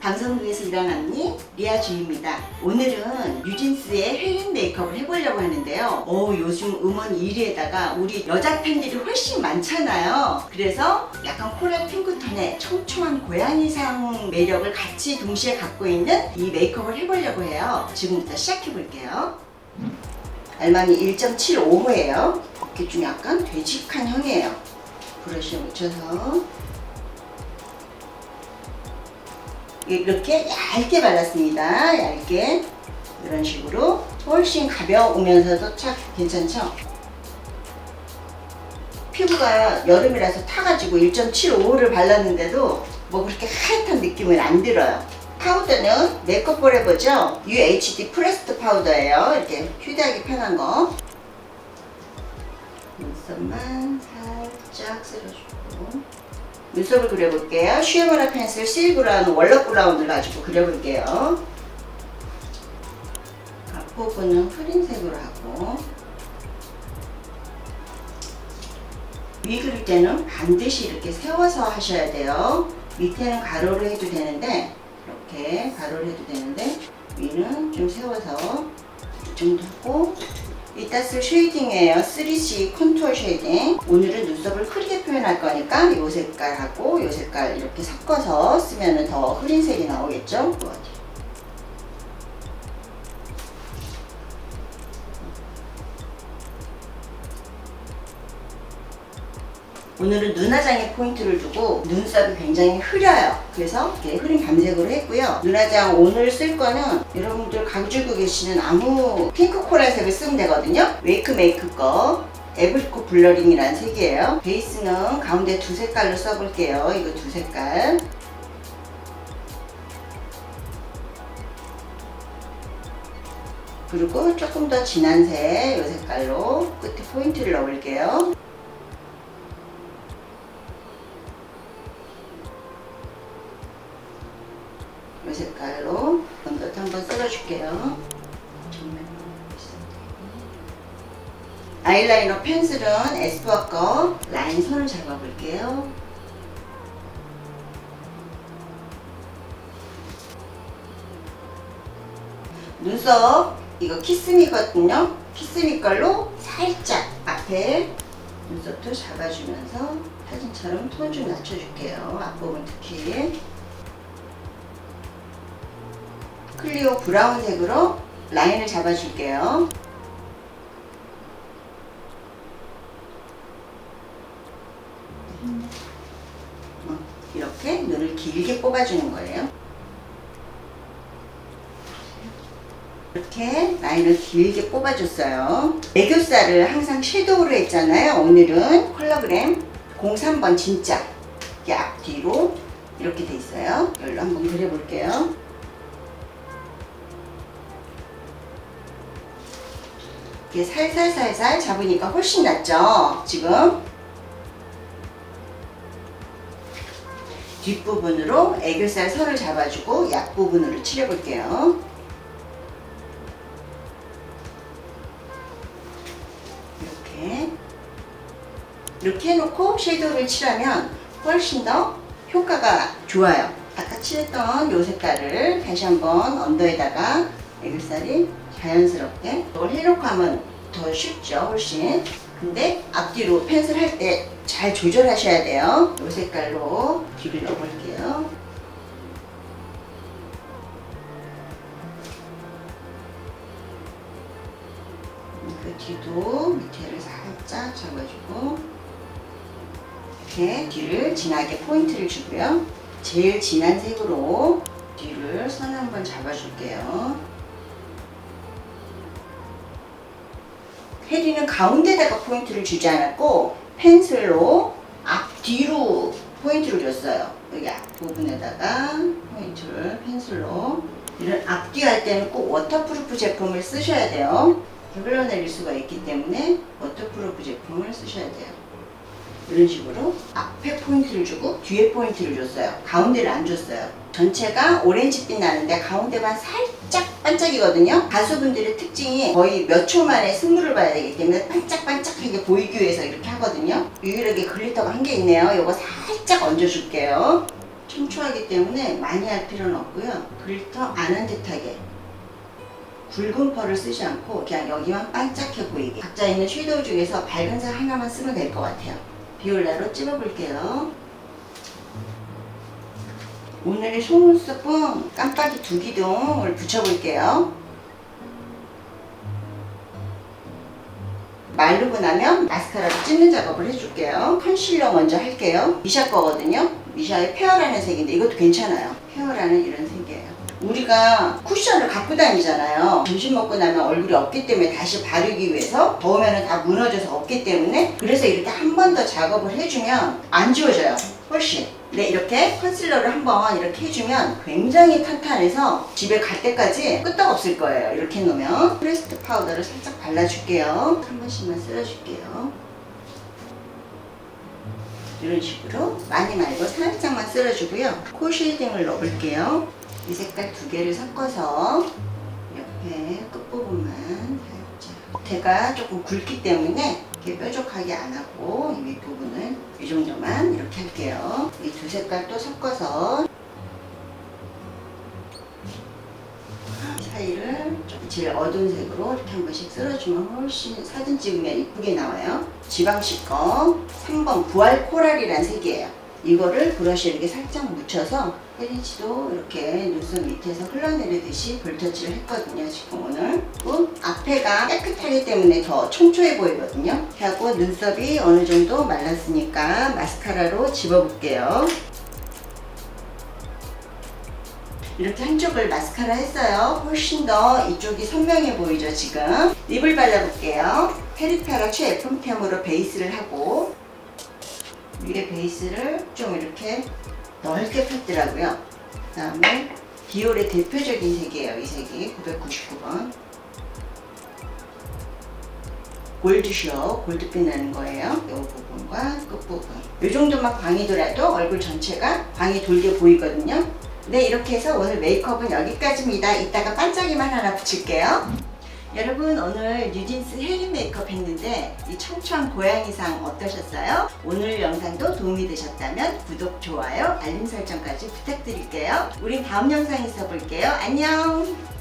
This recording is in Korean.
방송국에서 일하는 언니 리아 주입니다. 오늘은 뉴진스의 헤인 메이크업을 해보려고 하는데요. 오, 요즘 음원 1위에다가 우리 여자 팬들이 훨씬 많잖아요. 그래서 약간 코랄 핑크톤의 촘촘한 고양이상 매력을 같이 동시에 갖고 있는 이 메이크업을 해보려고 해요. 지금부터 시작해볼게요. 알마니 1.75호예요. 이렇게 좀 약간 되직한 형이에요. 브러쉬에 묻혀서 이렇게 얇게 발랐습니다. 얇게 이런 식으로 훨씬 가벼우면서도 착 괜찮죠? 피부가 여름이라서 타가지고 1.75를 발랐는데도 뭐 그렇게 하얗단 느낌은 안 들어요. 파우더는 메이크업 포레버죠? UHD 프레스트 파우더예요. 이렇게 휴대하기 편한 거. 눈썹만 살짝 쓸어주고 눈썹을 그려볼게요. 슈에머라 펜슬 실 브라운, 월럽 브라운을 가지고 그려볼게요. 앞부분은 흐린 색으로 하고 위 그릴 때는 반드시 이렇게 세워서 하셔야 돼요. 밑에는 가로로 해도 되는데 이렇게 가로로 해도 되는데 위는 좀 세워서 이 정도 하고 이따 쓸 쉐이딩이에요. 3C 컨투어 쉐이딩. 오늘은 눈썹을 흐리게 표현할 거니까 이 색깔하고 이 색깔 이렇게 섞어서 쓰면 더 흐린 색이 나오겠죠? 오늘은 눈화장에 포인트를 두고 눈썹이 굉장히 흐려요. 그래서 이렇게 흐린 밤색으로 했고요. 눈화장 오늘 쓸 거는 여러분들 가지고 계시는 아무 핑크 코랄색을 쓰면 되거든요. 웨이크 메이크 거. 에브리코 블러링이라는 색이에요. 베이스는 가운데 두 색깔로 써볼게요. 이거 두 색깔. 그리고 조금 더 진한 색, 이 색깔로 끝에 포인트를 넣을게요. 줄게요. 아이라이너 펜슬은 에스쁘아 거 라인 선을 잡아볼게요. 눈썹 이거 키스미거든요. 키스미 걸로 살짝 앞에 눈썹도 잡아주면서 사진처럼 톤 좀 낮춰줄게요. 앞부분 특히. 클리오 브라운색으로 라인을 잡아줄게요. 어, 이렇게 눈을 길게 뽑아주는 거예요. 이렇게 라인을 길게 뽑아줬어요. 애교살을 항상 섀도우로 했잖아요. 오늘은 컬러그램 03번 진짜 이게 앞뒤로 이렇게 돼 있어요. 이걸로 한번 그려볼게요. 이렇게 살살살살 잡으니까 훨씬 낫죠? 지금 뒷부분으로 애교살 선을 잡아주고 옆부분으로 칠해볼게요. 이렇게 이렇게 해놓고 섀도우를 칠하면 훨씬 더 효과가 좋아요. 아까 칠했던 이 색깔을 다시 한번 언더에다가 애교살이 자연스럽게 이걸 해놓고 하면 더 쉽죠 훨씬. 근데 앞뒤로 펜슬 할 때 잘 조절하셔야 돼요. 이 색깔로 뒤를 넣어볼게요. 그 뒤도 밑에를 살짝 잡아주고 이렇게 뒤를 진하게 포인트를 주고요. 제일 진한 색으로 뒤를 선 한번 잡아줄게요 혜리는 가운데다가 포인트를 주지 않았고 펜슬로 앞뒤로 포인트를 줬어요. 여기 앞부분에다가 포인트를 펜슬로 이런 앞뒤 할 때는 꼭 워터프루프 제품을 쓰셔야 돼요. 흘러내릴 수가 있기 때문에 워터프루프 제품을 쓰셔야 돼요. 이런 식으로 앞에 포인트를 주고 뒤에 포인트를 줬어요. 가운데를 안 줬어요. 전체가 오렌지빛 나는데 가운데만 살짝 반짝이거든요. 가수분들의 특징이 거의 몇 초 만에 승부를 봐야 되기 때문에 반짝반짝하게 보이기 위해서 이렇게 하거든요. 유일하게 글리터가 한 개 있네요. 이거 살짝 얹어줄게요. 청초하기 때문에 많이 할 필요는 없고요. 글리터 안 한 듯하게 굵은 펄을 쓰지 않고 그냥 여기만 반짝해 보이게 각자 있는 섀도우 중에서 밝은 색 하나만 쓰면 될 것 같아요. 비올라로 찝어볼게요. 오늘의 속눈썹은 깜빡이 두 기둥을 붙여볼게요. 마르고 나면 마스카라로 찝는 작업을 해줄게요. 컨실러 먼저 할게요. 미샤 거거든요. 미샤의 페어라는 색인데 이것도 괜찮아요. 페어라는 이런 색이에요. 우리가 쿠션을 갖고 다니잖아요. 점심 먹고 나면 얼굴이 없기 때문에 다시 바르기 위해서 더우면 다 무너져서 없기 때문에 그래서 이렇게 한 번 더 작업을 해주면 안 지워져요. 훨씬. 네, 이렇게 컨실러를 한번 이렇게 해주면 굉장히 탄탄해서 집에 갈 때까지 끄떡없을 거예요. 이렇게 해놓으면 프레스트 파우더를 살짝 발라줄게요. 한 번씩만 쓸어줄게요. 이런 식으로 많이 말고 살짝만 쓸어주고요. 코 쉐이딩을 넣어볼게요. 이 색깔 두 개를 섞어서 옆에 끝부분만 살짝 대가 조금 굵기 때문에 이렇게 뾰족하게 안 하고 이 윗부분은 이 정도만 이렇게 할게요. 이 두 색깔 또 섞어서 사이를 좀 제일 어두운 색으로 이렇게 한 번씩 쓸어주면 훨씬 사진 찍으면 이쁘게 나와요. 지방식 거 3번 부활 코랄이라는 색이에요. 이거를 브러쉬에 이렇게 살짝 묻혀서 혜린씨도 이렇게 눈썹 밑에서 흘러내리듯이 볼터치를 했거든요 지금 오늘 앞에가 깨끗하기 때문에 더 청초해 보이거든요 하고 눈썹이 어느 정도 말랐으니까 마스카라로 집어볼게요 이렇게 한쪽을 마스카라 했어요. 훨씬 더 이쪽이 선명해 보이죠, 지금. 립을 발라볼게요. 페리페라 최예품템으로 베이스를 하고 위에 베이스를 좀 이렇게 넓게 폈더라고요. 그 다음에 디올의 대표적인 색이에요, 이 색이. 999번. 골드쇼, 골드빛 나는 거예요. 이 부분과 끝부분. 이 정도만 광이 돌아도 얼굴 전체가 광이 돌게 보이거든요. 네, 이렇게 해서 오늘 메이크업은 여기까지입니다. 이따가 반짝이만 하나 붙일게요. 여러분 오늘 뉴진스 헤리 메이크업 했는데 이 청초한 고양이상 어떠셨어요? 오늘 영상도 도움이 되셨다면 구독, 좋아요, 알림 설정까지 부탁드릴게요. 우린 다음 영상에서 볼게요. 안녕!